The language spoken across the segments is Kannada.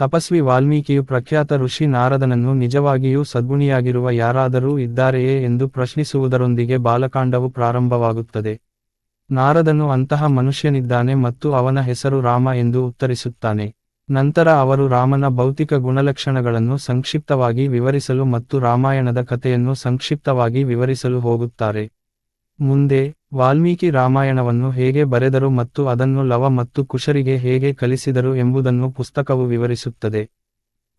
ತಪಸ್ವಿ ವಾಲ್ಮೀಕಿಯು ಪ್ರಖ್ಯಾತ ಋಷಿ ನಾರದನನ್ನು ನಿಜವಾಗಿಯೂ ಸದ್ಗುಣಿಯಾಗಿರುವ ಯಾರಾದರೂ ಇದ್ದಾರೆಯೇ ಎಂದು ಪ್ರಶ್ನಿಸುವುದರೊಂದಿಗೆ ಬಾಲಕಾಂಡವು ಪ್ರಾರಂಭವಾಗುತ್ತದೆ. ನಾರದನು ಅಂತಹ ಮನುಷ್ಯನಿದ್ದಾನೆ ಮತ್ತು ಅವನ ಹೆಸರು ರಾಮ ಎಂದು ಉತ್ತರಿಸುತ್ತಾನೆ. ನಂತರ ಅವರು ರಾಮನ ಭೌತಿಕ ಗುಣಲಕ್ಷಣಗಳನ್ನು ಸಂಕ್ಷಿಪ್ತವಾಗಿ ವಿವರಿಸಲು ಮತ್ತು ರಾಮಾಯಣದ ಕಥೆಯನ್ನು ಸಂಕ್ಷಿಪ್ತವಾಗಿ ವಿವರಿಸಲು ಹೋಗುತ್ತಾರೆ. ಮುಂದೆ ವಾಲ್ಮೀಕಿ ರಾಮಾಯಣವನ್ನು ಹೇಗೆ ಬರೆದರು ಮತ್ತು ಅದನ್ನು ಲವ ಮತ್ತು ಕುಶರಿಗೆ ಹೇಗೆ ಕಲಿಸಿದರು ಎಂಬುದನ್ನು ಪುಸ್ತಕವು ವಿವರಿಸುತ್ತದೆ.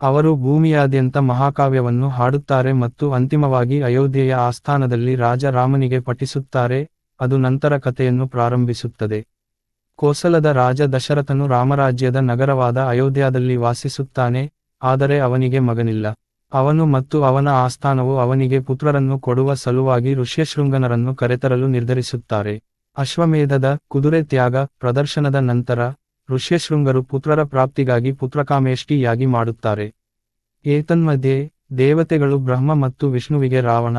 ಅವರು ಭೂಮಿಯಾದ್ಯಂತ ಮಹಾಕಾವ್ಯವನ್ನು ಹಾಡುತ್ತಾರೆ ಮತ್ತು ಅಂತಿಮವಾಗಿ ಅಯೋಧ್ಯೆಯ ಆಸ್ಥಾನದಲ್ಲಿ ರಾಜ ರಾಮನಿಗೆ ಪಠಿಸುತ್ತಾರೆ, ಅದು ನಂತರ ಕಥೆಯನ್ನು ಪ್ರಾರಂಭಿಸುತ್ತದೆ. ಕೋಸಲದ ರಾಜ ದಶರಥನು ರಾಮರಾಜ್ಯದ ನಗರವಾದ ಅಯೋಧ್ಯದಲ್ಲಿ ವಾಸಿಸುತ್ತಾನೆ, ಆದರೆ ಅವನಿಗೆ ಮಗನಿಲ್ಲ. ಅವನು ಮತ್ತು ಅವನ ಆಸ್ಥಾನವು ಅವನಿಗೆ ಪುತ್ರರನ್ನು ಕೊಡುವ ಸಲುವಾಗಿ ಋಷ್ಯಶೃಂಗನರನ್ನು ಕರೆತರಲು ನಿರ್ಧರಿಸುತ್ತಾರೆ. ಅಶ್ವಮೇಧದ ಕುದುರೆ ತ್ಯಾಗ ಪ್ರದರ್ಶನದ ನಂತರ ಋಷ್ಯಶೃಂಗರು ಪುತ್ರರ ಪ್ರಾಪ್ತಿಗಾಗಿ ಪುತ್ರಕಾಮೇಷ್ಠಿಯಾಗಿ ಮಾಡುತ್ತಾರೆ. ಏತನ್ಮಧ್ಯೆ ದೇವತೆಗಳು ಬ್ರಹ್ಮ ಮತ್ತು ವಿಷ್ಣುವಿಗೆ ರಾವಣ,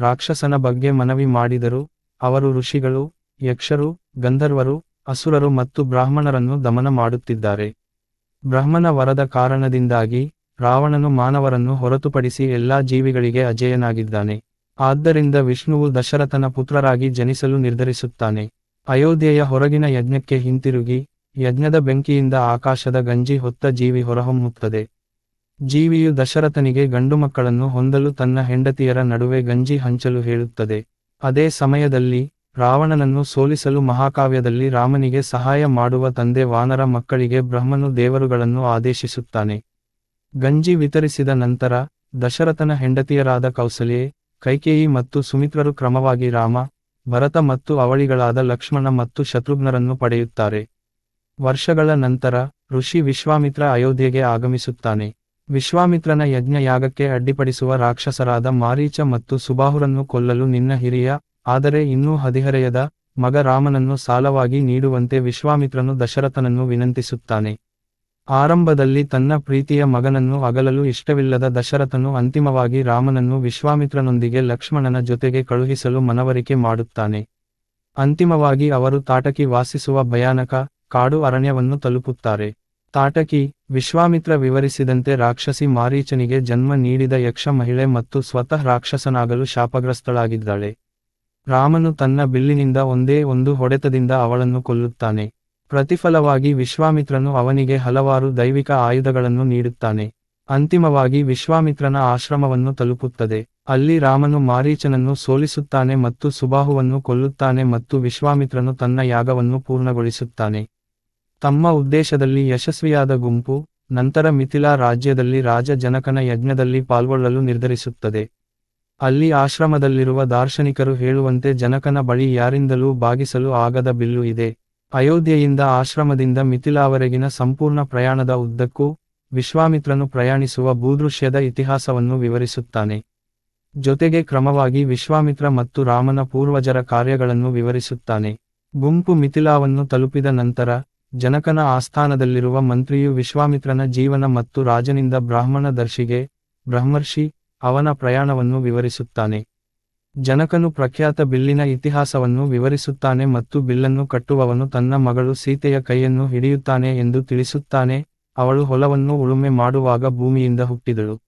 ರಾಕ್ಷಸನ ಬಗ್ಗೆ ಮನವಿ ಮಾಡಿದರು. ಅವರು ಋಷಿಗಳು, ಯಕ್ಷರು, ಗಂಧರ್ವರು, ಅಸುರರು ಮತ್ತು ಬ್ರಾಹ್ಮಣರನ್ನು ದಮನ ಮಾಡುತ್ತಿದ್ದಾರೆ. ಬ್ರಹ್ಮನ ವರದ ಕಾರಣದಿಂದಾಗಿ ರಾವಣನು ಮಾನವರನ್ನು ಹೊರತುಪಡಿಸಿ ಎಲ್ಲಾ ಜೀವಿಗಳಿಗೆ ಅಜೇಯನಾಗಿದ್ದಾನೆ. ಆದ್ದರಿಂದ ವಿಷ್ಣುವು ದಶರಥನ ಪುತ್ರರಾಗಿ ಜನಿಸಲು ನಿರ್ಧರಿಸುತ್ತಾನೆ. ಅಯೋಧ್ಯೆಯ ಹೊರಗಿನ ಯಜ್ಞಕ್ಕೆ ಹಿಂತಿರುಗಿ, ಯಜ್ಞದ ಬೆಂಕಿಯಿಂದ ಆಕಾಶದ ಗಂಜಿ ಹೊತ್ತ ಜೀವಿ ಹೊರಹೊಮ್ಮುತ್ತದೆ. ಜೀವಿಯು ದಶರಥನಿಗೆ ಗಂಡು ಮಕ್ಕಳನ್ನು ಹೊಂದಲು ತನ್ನ ಹೆಂಡತಿಯರ ನಡುವೆ ಗಂಜಿ ಹಂಚಲು ಹೇಳುತ್ತದೆ. ಅದೇ ಸಮಯದಲ್ಲಿ, ರಾವಣನನ್ನು ಸೋಲಿಸಲು ಮಹಾಕಾವ್ಯದಲ್ಲಿ ರಾಮನಿಗೆ ಸಹಾಯ ಮಾಡುವ ತಂದೆ ವಾನರ ಮಕ್ಕಳಿಗೆ ಬ್ರಹ್ಮನು ದೇವರುಗಳನ್ನು ಆದೇಶಿಸುತ್ತಾನೆ. ಗಂಜಿ ವಿತರಿಸಿದ ನಂತರ ದಶರಥನ ಹೆಂಡತಿಯರಾದ ಕೌಸಲ್ಯೆ, ಕೈಕೇಯಿ ಮತ್ತು ಸುಮಿತ್ರರು ಕ್ರಮವಾಗಿ ರಾಮ, ಭರತ ಮತ್ತು ಅವಳಿಗಳಾದ ಲಕ್ಷ್ಮಣ ಮತ್ತು ಶತ್ರುಘ್ನರನ್ನು ಪಡೆಯುತ್ತಾರೆ. ವರ್ಷಗಳ ನಂತರ ಋಷಿ ವಿಶ್ವಾಮಿತ್ರ ಅಯೋಧ್ಯೆಗೆ ಆಗಮಿಸುತ್ತಾನೆ. ವಿಶ್ವಾಮಿತ್ರನ ಯಜ್ಞ ಯಾಗಕ್ಕೆ ಅಡ್ಡಿಪಡಿಸುವ ರಾಕ್ಷಸರಾದ ಮಾರೀಚ ಮತ್ತು ಸುಬಾಹುರನ್ನು ಕೊಲ್ಲಲು ನಿನ್ನ ಹಿರಿಯ, ಆದರೆ ಇನ್ನೂ ಹದಿಹರೆಯದ, ಮಗ ರಾಮನನ್ನು ಸಾಲವಾಗಿ ನೀಡುವಂತೆ ವಿಶ್ವಾಮಿತ್ರನು ದಶರಥನನ್ನು ವಿನಂತಿಸುತ್ತಾನೆ. ಆರಂಭದಲ್ಲಿ ತನ್ನ ಪ್ರೀತಿಯ ಮಗನನ್ನು ಅಗಲಲು ಇಷ್ಟವಿಲ್ಲದ ದಶರಥನು ಅಂತಿಮವಾಗಿ ರಾಮನನ್ನು ವಿಶ್ವಾಮಿತ್ರನೊಂದಿಗೆ ಲಕ್ಷ್ಮಣನ ಜೊತೆಗೆ ಕಳುಹಿಸಲು ಮನವರಿಕೆ ಮಾಡುತ್ತಾನೆ. ಅಂತಿಮವಾಗಿ ಅವರು ತಾಟಕಿ ವಾಸಿಸುವ ಭಯಾನಕ ಕಾಡು ಅರಣ್ಯವನ್ನು ತಲುಪುತ್ತಾರೆ. ತಾಟಕಿ, ವಿಶ್ವಾಮಿತ್ರ ವಿವರಿಸಿದಂತೆ ರಾಕ್ಷಸಿ ಮಾರೀಚನಿಗೆ ಜನ್ಮ ನೀಡಿದ ಯಕ್ಷ ಮಹಿಳೆ ಮತ್ತು ಸ್ವತಃ ರಾಕ್ಷಸನಾಗಲು ಶಾಪಗ್ರಸ್ತಳಾಗಿದ್ದಾಳೆ. ರಾಮನು ತನ್ನ ಬಿಲ್ಲಿನಿಂದ ಒಂದೇ ಒಂದು ಹೊಡೆತದಿಂದ ಅವಳನ್ನು ಕೊಲ್ಲುತ್ತಾನೆ. ಪ್ರತಿಫಲವಾಗಿ ವಿಶ್ವಾಮಿತ್ರನು ಅವನಿಗೆ ಹಲವಾರು ದೈವಿಕ ಆಯುಧಗಳನ್ನು ನೀಡುತ್ತಾನೆ. ಅಂತಿಮವಾಗಿ ವಿಶ್ವಾಮಿತ್ರನ ಆಶ್ರಮವನ್ನು ತಲುಪುತ್ತದೆ. ಅಲ್ಲಿ ರಾಮನು ಮಾರೀಚನನ್ನು ಸೋಲಿಸುತ್ತಾನೆ ಮತ್ತು ಸುಬಾಹುವನ್ನು ಕೊಲ್ಲುತ್ತಾನೆ ಮತ್ತು ವಿಶ್ವಾಮಿತ್ರನು ತನ್ನ ಯಾಗವನ್ನು ಪೂರ್ಣಗೊಳಿಸುತ್ತಾನೆ. ತಮ್ಮ ಉದ್ದೇಶದಲ್ಲಿ ಯಶಸ್ವಿಯಾದ ಗುಂಪು, ನಂತರ ಮಿಥಿಲಾ ರಾಜ್ಯದಲ್ಲಿ ರಾಜ ಜನಕನ ಯಜ್ಞದಲ್ಲಿ ಪಾಲ್ಗೊಳ್ಳಲು ನಿರ್ಧರಿಸುತ್ತದೆ. ಅಲ್ಲಿ ಆಶ್ರಮದಲ್ಲಿರುವ ದಾರ್ಶನಿಕರು ಹೇಳುವಂತೆ ಜನಕನ ಬಳಿ ಯಾರಿಂದಲೂ ಬಾಗಿಸಲು ಆಗದ ಬಿಲ್ಲು ಇದೆ. ಅಯೋಧ್ಯೆಯಿಂದ ಆಶ್ರಮದಿಂದ ಮಿಥಿಲಾವರೆಗಿನ ಸಂಪೂರ್ಣ ಪ್ರಯಾಣದ ಉದ್ದಕ್ಕೂ ವಿಶ್ವಾಮಿತ್ರನು ಪ್ರಯಾಣಿಸುವ ಭೂದೃಶ್ಯದ ಇತಿಹಾಸವನ್ನು ವಿವರಿಸುತ್ತಾನೆ. ಜೊತೆಗೆ ಕ್ರಮವಾಗಿ ವಿಶ್ವಾಮಿತ್ರ ಮತ್ತು ರಾಮನ ಪೂರ್ವಜರ ಕಾರ್ಯಗಳನ್ನು ವಿವರಿಸುತ್ತಾನೆ. ಗುಂಪು ಮಿಥಿಲಾವನ್ನು ತಲುಪಿದ ನಂತರ, ಜನಕನ ಆಸ್ಥಾನದಲ್ಲಿರುವ ಮಂತ್ರಿಯು ವಿಶ್ವಾಮಿತ್ರನ ಜೀವನ ಮತ್ತು ರಾಜನಿಂದ ಬ್ರಾಹ್ಮಣ ದರ್ಶಿಗೆ ಬ್ರಹ್ಮರ್ಷಿ ಅವನ ಪ್ರಯಾಣವನ್ನು ವಿವರಿಸುತ್ತಾನೆ. ಜನಕನು ಪ್ರಖ್ಯಾತ ಬಿಲ್ಲಿನ ಇತಿಹಾಸವನ್ನು ವಿವರಿಸುತ್ತಾನೆ ಮತ್ತು ಬಿಲ್ಲನ್ನು ಕಟ್ಟುವವನು ತನ್ನ ಮಗಳು ಸೀತೆಯ ಕೈಯನ್ನು ಹಿಡಿಯುತ್ತಾನೆ ಎಂದು ತಿಳಿಸುತ್ತಾನೆ, ಅವಳು ಹೊಲವನ್ನು ಉಳುಮೆ ಮಾಡುವಾಗ ಭೂಮಿಯಿಂದ ಹುಟ್ಟಿದಳು.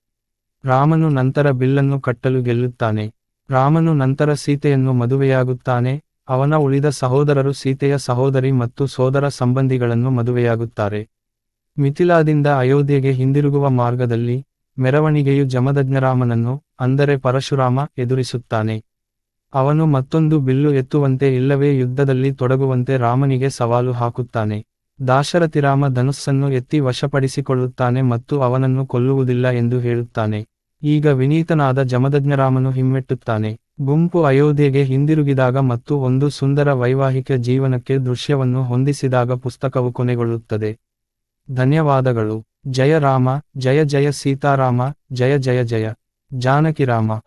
ರಾಮನು ನಂತರ ಬಿಲ್ಲನ್ನು ಕಟ್ಟಲು ಗೆಲ್ಲುತ್ತಾನೆ. ರಾಮನು ನಂತರ ಸೀತೆಯನ್ನು ಮದುವೆಯಾಗುತ್ತಾನೆ, ಅವನ ಉಳಿದ ಸಹೋದರರು ಸೀತೆಯ ಸಹೋದರಿ ಮತ್ತು ಸೋದರ ಸಂಬಂಧಿಗಳನ್ನು ಮದುವೆಯಾಗುತ್ತಾರೆ. ಮಿಥಿಲಾದಿಂದ ಅಯೋಧ್ಯೆಗೆ ಹಿಂದಿರುಗುವ ಮಾರ್ಗದಲ್ಲಿ ಮೆರವಣಿಗೆಯು ಜಮದಗ್ನರಾಮನನ್ನು ಅಂದರೆ ಪರಶುರಾಮ, ಎದುರಿಸುತ್ತಾನೆ. ಅವನು ಮತ್ತೊಂದು ಬಿಲ್ಲು ಎತ್ತುವಂತೆ ಇಲ್ಲವೇ ಯುದ್ಧದಲ್ಲಿ ತೊಡಗುವಂತೆ ರಾಮನಿಗೆ ಸವಾಲು ಹಾಕುತ್ತಾನೆ. ದಾಶರಥಿರಾಮ ಧನುಸ್ಸನ್ನು ಎತ್ತಿ ವಶಪಡಿಸಿಕೊಳ್ಳುತ್ತಾನೆ ಮತ್ತು ಅವನನ್ನು ಕೊಲ್ಲುವುದಿಲ್ಲ ಎಂದು ಹೇಳುತ್ತಾನೆ. ಈಗ ವಿನೀತನಾದ ಜಮದಜ್ಞರಾಮನು ಹಿಮ್ಮೆಟ್ಟುತ್ತಾನೆ. ಗುಂಪು ಅಯೋಧ್ಯೆಗೆ ಹಿಂದಿರುಗಿದಾಗ ಮತ್ತು ಒಂದು ಸುಂದರ ವೈವಾಹಿಕ ಜೀವನಕ್ಕೆ ದೃಶ್ಯವನ್ನು ಹೊಂದಿಸಿದಾಗ ಪುಸ್ತಕವು ಕೊನೆಗೊಳ್ಳುತ್ತದೆ. ಧನ್ಯವಾದಗಳು. जय राम जय जय सीताराम जय जय जय जानकी रामा।